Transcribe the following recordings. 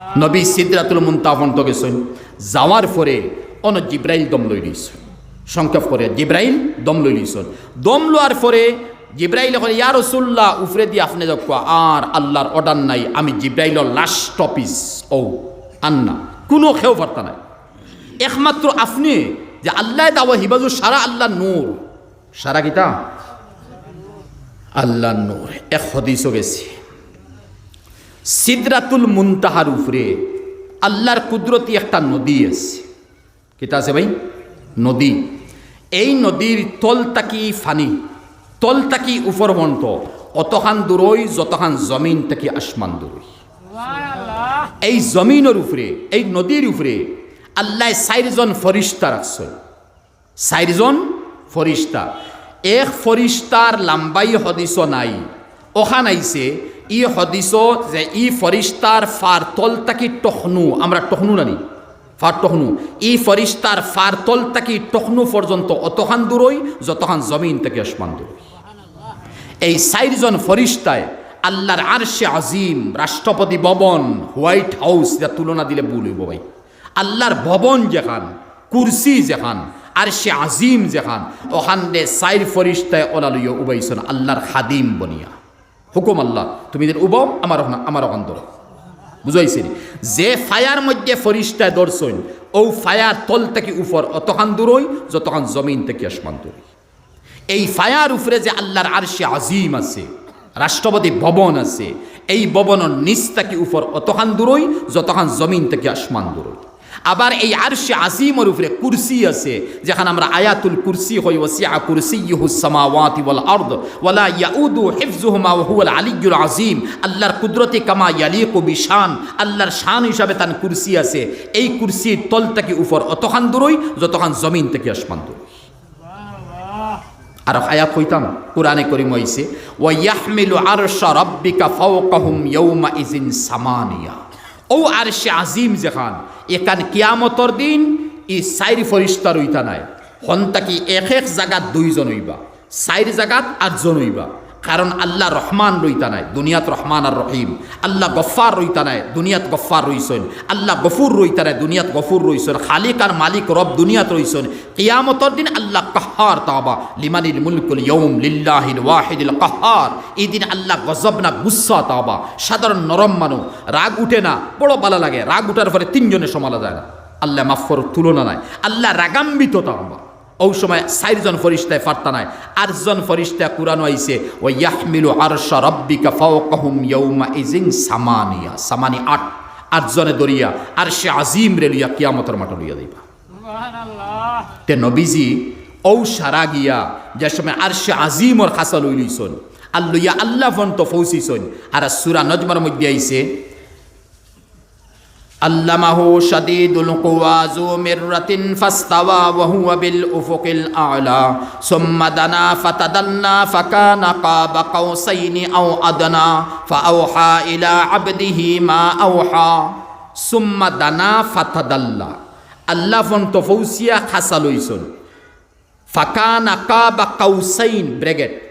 নবী সিদ্রাতুল মুন্তাফন তো গেছেন যাওয়ার পরে অন জিব্রাইল দম লই দিয়েছেন সংক্ষেপ করে, জিব্রাইল দম লই দিয়েছেন দম লোয়ার পরে জিব্রাইল এখন ইয়া রসুল্লাহ উফরে দিয়ে আপনি দেখো আর আল্লাহর অর্ডার নাই, আমি জিব্রাইলর লাস্ট অফিস ও, আন্না, কোনো খেও পারতা নাই। একমাত্র আপনি, যে আল্লাহ দাওয়া হিবাজু সারা আল্লাহ নূর। সারা গীতা আল্লাহ নূর। এক হদিসও গেছি। সিদরাতুল মুনতাহার উপরে আল্লাহর কুদরতি একটা নদী আছে। কেটা আছে ভাই? নদী। এই নদীর তল তাকি ফানি তল তাকি উপর মন্ত অতখান দূরই যতখান জমিন তাকি আসমান দূরই। এই জমিনের উপরে এই নদীর উপরে আল্লাহ চাৰিজন ফরিস্তা রাখছে চাৰিজন ফরিস্তা এক ফরিস্তার লাম্বাই হদিস নাই ওখান আইছে ই হদিস যে ই ফরিস্তার ফার তল তাকি টখনু, আমরা টখনু নানি, ফার টখনু। ই ফরিস্তার ফার তল তাকি টখনু পর্যন্ত অতখান দূরই, যতখান জমিন থেকে আসমান দূরই। এই চাৰিজন ফরিস্তায় আল্লাহর আরশে আজিম, রাষ্ট্রপতি ভবন, হোয়াইট হাউস, যা তুলনা দিলে ভুল হইব ভাই। আল্লাহর ভবন যেখান, কুরসি যেখান আর সে আজিম যেখান, ওখান দে সাইর ফরিস্তায় ওলালইয় উবাইছন আল্লাহর খাদিম বনিয়া। হুকুম আল্লাহ। তুমি উবাও আমার আমার ধরো বুঝাইছি যে ফায়ার মধ্যে ফরিস্তায় দর্শন, ও ফায়ার তল থেকে উপর অতখান দূরই, যতখান জমিন থেকে আসমান দূরই। এই ফায়ার উপরে যে আল্লাহর আরশে আজিম আছে, রাষ্ট্রপতি ভবন আছে, এই ভবনের নিচ থেকে উপর অতখান দূরই, যতখান জমিন থেকে আসমান দূরই। আবার এই আরশে আজিমের উপরে কুরসি আছে, যেখানে আমরা আয়াতুল কুরসি হই ওসিয়া কুরসিয়ুহু সামাওয়াতি ওয়াল আরদ, ওয়ালা ইয়াউদু হিফযুহুমা ওয়া হুয়াল আলিয়্যুল আজিম আল্লাহর কুদরতি কামা ইয়ালিকু বিশান, আল্লাহর শান হিসাবে তার কুরসি আছে। এই কুরসির তল থেকে উপর অতখান দূরই, যতখান জমিন থেকে আসমান দূরই আর আয়াত হইতাম, কোরআনে করিম হইছে, ওয়া ইয়াহমিলু আরশা রাব্বিকা ফাওকাহুম ইয়াউমা ইজিন সামানিয়া। ও আরশে আজিম যেখান, এখান কিয়ামতর দিন ই সাইর ফরিস্তার রইতা নাই। হন্তাকি এক এক জাগাত দুইজন হইবা, চাইর জাগাত আটজন হইবা। কারণ আল্লাহ রহমান রইতা নাই, দুনিয়াত রহমান আর রহিম। আল্লাহ গফার রইতা নাই, দুনিয়াত গফার রইছেন। আল্লাহ গফুর রইতা নাই, দুনিয়াত গফুর রইছেন। খালিক আর মালিক রব দুনিয়াত রইছেন। কিয়ামতর দিন আল্লাহ কাহার তাবা লিমানিল মুলকুল ইয়ৌম লিল্লাহিল ওয়াহিদিল কাহার। এই দিন আল্লাহ গজব না গুসা তাবা সাধারণ নরম মানুষ, রাগ উঠে না, বড় ভালো লাগে। রাগ উঠার পরে তিনজনে সমালা যায় না। আল্লাহ মাফর তুলনা নাই। আল্লাহ রাগাম্বিত তাবা ওই সময় চারজন ফরিস্তায় ফার্তা নাই আটজন ফরিস্তা কুরানো আইছে ও ইয়াহমিলু আরশা রব্বিকা ফাওকাহুম ইয়াউমা ইজিন সামানিয়া। সামানি আট আটজনে দরিয়া আর সে আজিম রে লইয়া কিয়ামতের মাঠ লইয়া দিবা তে নবীজি ঔ সারা গিয়া যে সময় আর সে আজিমর খাসা লই লইছন আর লইয়া আল্লাহ ফন্ত ফৌসিছন আর সুরা নজমার মধ্যে আইছে علمه شديد القوى ذو مرة فاستوى وهو بالأفق الأعلى ثم دنا فتدلى فكان قاب قوسين أو أدنى فأوحى إلى عبده ما أوحى ثم دنا فتدلى. الله فن تفوسيا حصلوا فكان قاب قوسين بريجت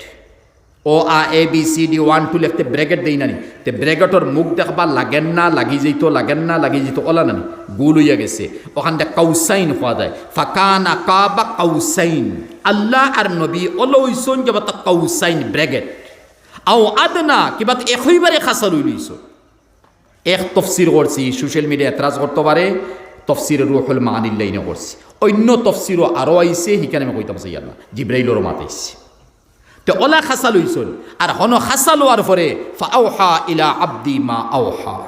ও আ A B C D one two লেখতে bracket দেই নানি। তে ব্রেকেটর মুখ দেখবা লাগেন না, লাগি যেত লাগেন না, লাগি যেত ওলা নানি। গুল হইয়া গেছে। ওখান থেকে কাউসাইন হওয়া যায়। ফাকানা কাবা কাউসাইন। আল্লাহ আর নবী অলইছন যে বাতা কাউসাইন ব্রেকেট আও আদনা কিবা একইবারে খাসা লই লইছ। এক তফসির করছি সোশ্যাল মিডিয়া এতরাজ করতে পারে তফসির রুহুল মানিল লাইনে করছি অন্য তফসিরও আরও আইছে সিখানে আমি কইতাম না। জিব্রাইলরও মাতাইছে তে ওলা খাসা লইছন আর হন খাসা লোয়ার পরে ফাওহা ইলা আব্দি মা আওহা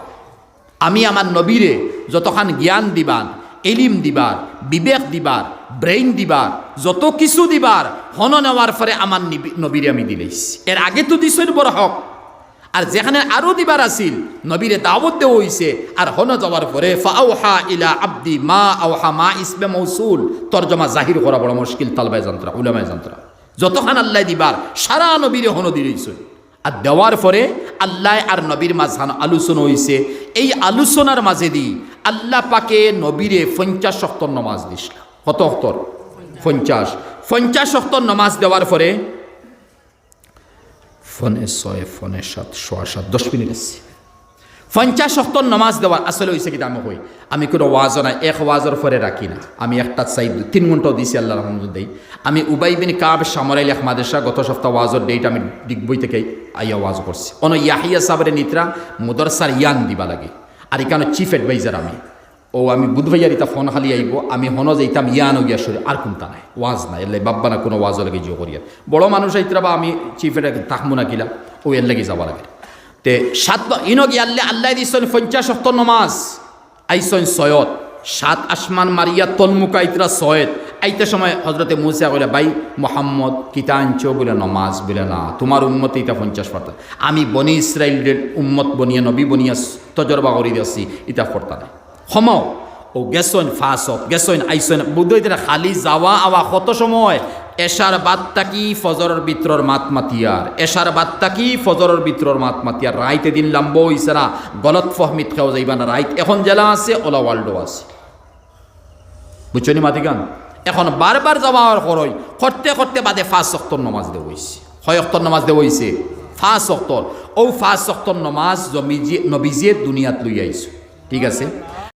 আমি আমার নবীরে যতখান জ্ঞান দিবার, এলিম দিবার, বিবেক দিবার, ব্রেইন দিবার, যত কিছু দিবার, হন নেওয়ার পরে আমার নিবি- নবীরে আমি দিলেইছি। এর আগে তো দিছেন বড় হক। আর যেখানে আরও দিবার আছিল, নবীরে দাওয়াত দেওয়া হইছে, আর হন যাওয়ার পরে ফাওহা ইলা আব্দি মা আওহা মা ইসমে মৌসুল, তর্জমা জাহির করা বড় মুশকিল, তালবায় যন্ত্রা, উলামায় যন্ত্রা। যতখান আল্লাহ দিবার, সারা নবীরে হন দিলেইছে আর দেওয়ার পরে আল্লাহ আর নবীর মাঝখান আলোচনা হইছে। এই আলোচনার মাঝে দি আল্লাহ পাকে নবীরে পঞ্চাশ শক্তর নমাজ দিছিল কত অক্তর পঞ্চাশ। পঞ্চাশ শক্তর নমাজ দেওয়ার পরে ফোনে ছয়, ফোনে সাত সোয়া সাত, দশ মিনিট আছে। পঞ্চাশ শক্তর নমাজ দেওয়ার আসলে হয়েছে কিন্তু আমি কই? আমি কোনো ওয়াজ নাই, এক ওয়াজের পরে রাখি না আমি একটা চাই তিন ঘন্টাও দিছি আল্লাহ রহমদ দেই। আমি উবাই বিন কাব সামরাইল এক মাদেশা গত সপ্তাহ ওয়াজের ডেট আমি ডিগবই থেকে আইয়া ওয়াজ করছি অন ইয়াহিয়া সাবরে নিত্রা মুদরসার ইয়ান দিবা লাগে। আর এখানে চিফ অ্যাডভাইজার আমি। ও, আমি বুধবাইয়ার ইতা ফোন খালি আইব আমি হন যাইতাম ইয়ান গিয়া সরে আর কোনটা নাই? ওয়াজ নাই এর বাব্বা না কোনো ওয়াজ লাগে জিও করিয়া বড় মানুষ আইতরা বা আমি চিফ এটা তাকমু না কিলা, ও এর লাগে যাবা লাগে। তে সাত ইনো গিয়ে আল্লাহ আল্লাহ দিছেন পঞ্চাশ অক্ত নমাজ? আইসন সয়ত সাত আসমান মারিয়া তন্মুখ আইতরা সয়েত আইতে সময় হজরতে মুসা বলে ভাই, মোহাম্মদ কিতা আনছো? বলে নমাজ বলে না, তোমার উম্মতে ইটা পঞ্চাশ পাতা আমি বনি ইসরায়েলের উম্মত বনিয়া, নবী বনিয়া তজরবা করি দিয়েছি ইটা ফর্তা নাই। সমাও ও গেছন ফাঁসত, গেছন আইসন বুদ্ধ খালি যাওয়া আওয়া কত সময়? এশার বাত্তা কি ফজরের বিত্রর মাত মাতিয়ার? এশার বাত্তা কি ফজরের বিত্রর মাত মাতিয়ার? রাইতে দিন লাম্ব না, গলত ফহমিত খাও যাইবা না রাইত। এখন জেলা আছে, ওলা ওয়ার্ল্ডও আছে। বুঝছ নি মাতিগান? এখন বারবার যাওয়া আর করই করতে করতে বাদে ফাঁস শক্তর নমাজ দেওয়া হয়েছে হয় অক্তর নমাজ দেওয়া হয়েছে ফাঁস অক্তর। ও ফাঁস অক্তর নমাজ নবীজিয়ে দুনিয়াত লই আইছো। ঠিক আছে?